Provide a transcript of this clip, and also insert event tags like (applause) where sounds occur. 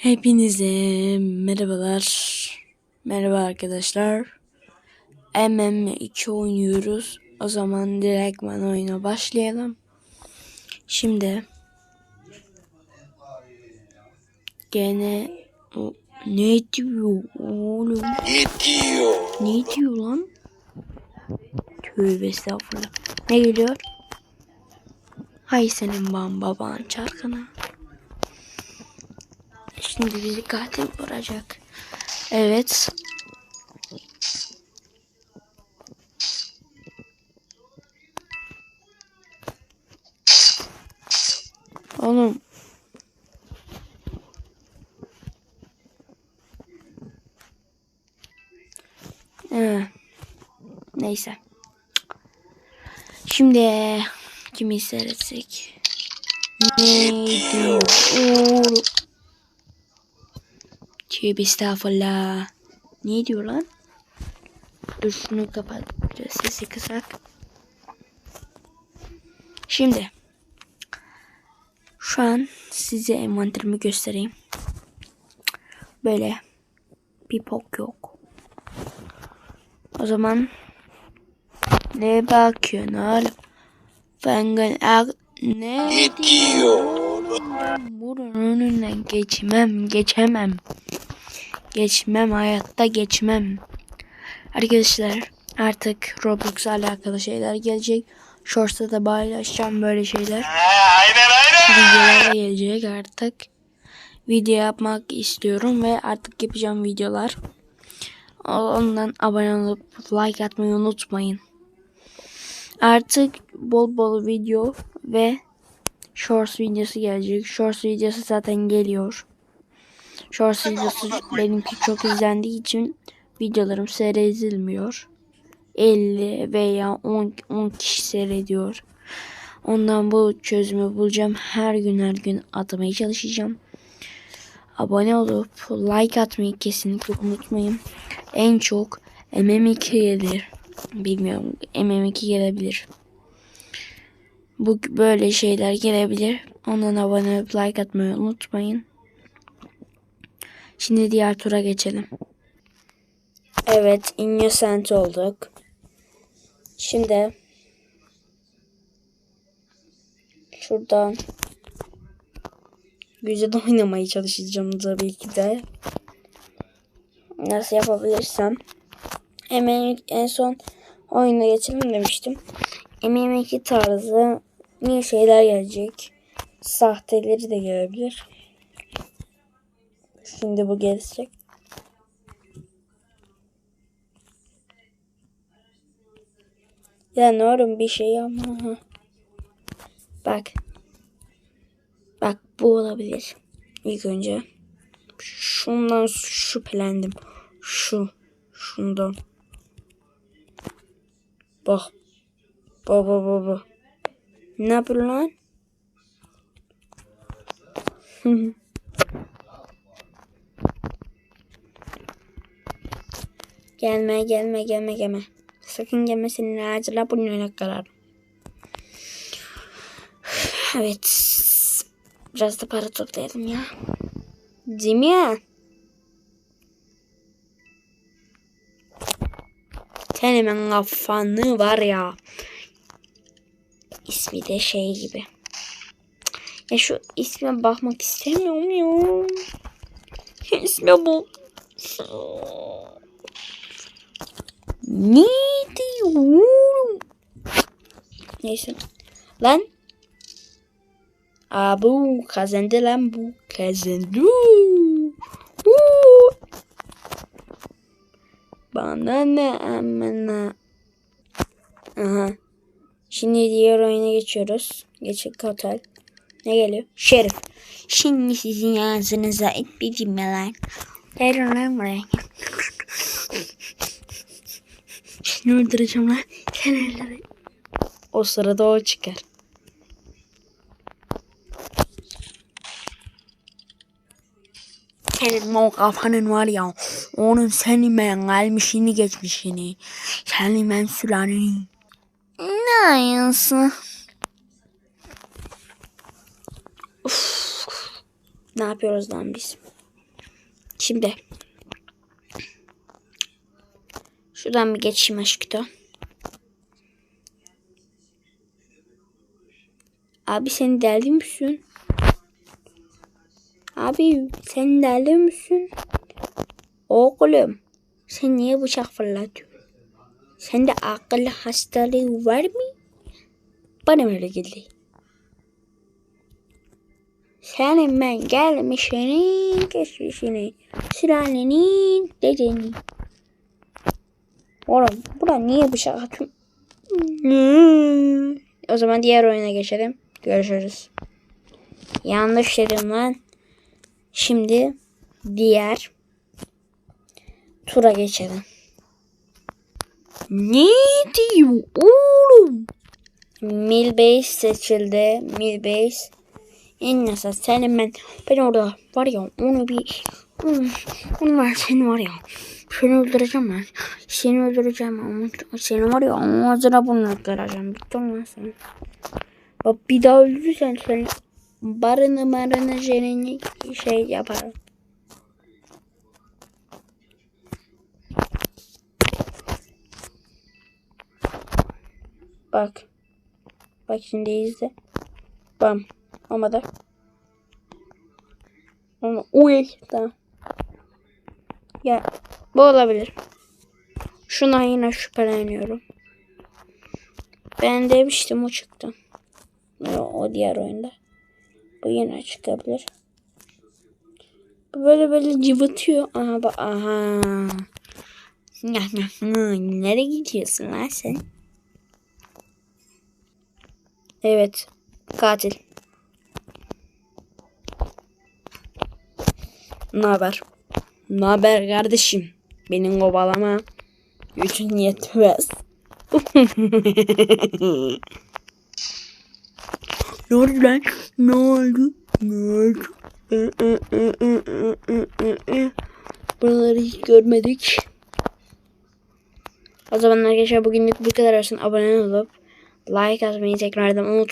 Hepinize merhabalar. Merhaba arkadaşlar. MM2 oynuyoruz. O zaman direktman oyuna başlayalım. Şimdi gene o, ne diyor oğlum? Ne diyor? Ne diyor lan? Tövbe estağfurullah. Ne geliyor? Hay senin ban baban çarkına. Şimdi bizi katil vuracak. Evet. Oğlum. Ee, neyse. Şimdi kimi seyretsek? Ne diyor? Tövbe estağfurullah. Ne diyor lan? Dur şunu kapat. Biraz Sesi kısak. Şimdi. Şu an size envanterimi göstereyim. Böyle. Bir pok yok. O zaman ne bakıyorsun oğlum? Ne Ne diyor? Bunun önünden geçmem, geçemem. Geçmem, hayatta geçmem. Arkadaşlar artık Roblox'la alakalı şeyler gelecek. Shorts'ta da paylaşacağım böyle şeyler. Videolar gelecek artık. Video yapmak istiyorum ve artık yapacağım videolar. Ondan abone olup like atmayı unutmayın. Artık bol bol video ve Shorts videosu gelecek. Shorts videosu zaten geliyor. Shorts videosu benimki çok izlendiği için videolarım seyredilmiyor. 50 veya 10, 10 kişi seyrediyor. Ondan bu çözümü bulacağım. Her gün her gün atmaya çalışacağım. Abone olup like atmayı kesinlikle unutmayın. En çok MM2 gelir. Bilmiyorum MM2 gelebilir. Bu böyle şeyler gelebilir. Ondan abone olup like atmayı unutmayın. Şimdi diğer tura geçelim. Evet, Innocent olduk. Şimdi şuradan güzel oynamaya çalışacağım tabii ki de. Nasıl yapabilirsem. Hemen en son oyuna geçelim demiştim. MM2 tarzı niye şeyler gelecek. Sahteleri de gelebilir. Şimdi bu gelecek. Ya ne oğlum bir şey ama. Bak. Bak bu olabilir. İlk önce. Şundan şüphelendim. Şu. Şundan. Bak. Baba baba. Ne yapıyor lan? (laughs) gelme gelme gelme gelme. Sakın gelme senin acıla burnuna karar. Evet. Biraz da para toplayalım ya. Değil mi ya? Sen hemen kafanı var ya. İsmi de şey gibi. Ya şu isme bakmak istemiyorum ya. İsme bu. Ne diyorum? Neyse. Lan. Aa bu kazandı lan bu. Kazandı. Woo. Bana ne amına. Aha. Şimdi diğer oyuna geçiyoruz. Geçik otel. Ne geliyor? Şerif. Şimdi sizin ağzınıza et bir cümleler. Şimdi öldüreceğim lan. Kenarları. O sırada o çıkar. Senin o kafanın var ya. Onun senin ben gelmişini geçmişini. Senin ben sülaleni. Ne ayası? Ne yapıyoruz lan biz? Şimdi. Şuradan bir geçeyim aşkım. Abi sen deli misin? Abi sen deli misin? Oğlum sen niye bıçak fırlatıyorsun? Sende akıl hastalığı var mı? Bana öyle geldi. Senin ben gelmişini, geçmişini, sülalenin dedeni. Oğlum buna niye bıçak atıyorsun? O zaman diğer oyuna geçelim. Görüşürüz. Yanlış dedim lan. Şimdi diğer tura geçelim. Ne diyor oğlum? Milbase seçildi. Milbase. En nasa senin ben ben orada var ya onu bir onu var seni var ya seni öldüreceğim ben. Seni öldüreceğim ama seni var ya ağzına burnuna kıracağım. Bittim lan sen bak bir daha öldürürsen seni barını marını jenini şey yaparım. Bak. Bak şimdi izle. Bam. Olmadı ama uy tamam. Ya bu olabilir. Şuna yine şüpheleniyorum. Ben demiştim o çıktı. O, diğer oyunda. Bu yine çıkabilir. Böyle böyle cıvıtıyor. Aha bak aha. Nereye gidiyorsun lan sen? Evet. Katil. Ne haber? Ne haber kardeşim? Benim kovalama. Gücün yetmez. ne oldu lan? Ne oldu? Ne oldu? Buraları hiç görmedik. O zaman arkadaşlar bugünlük bu kadar olsun. Abone olup like atmayı tekrardan unutmayın.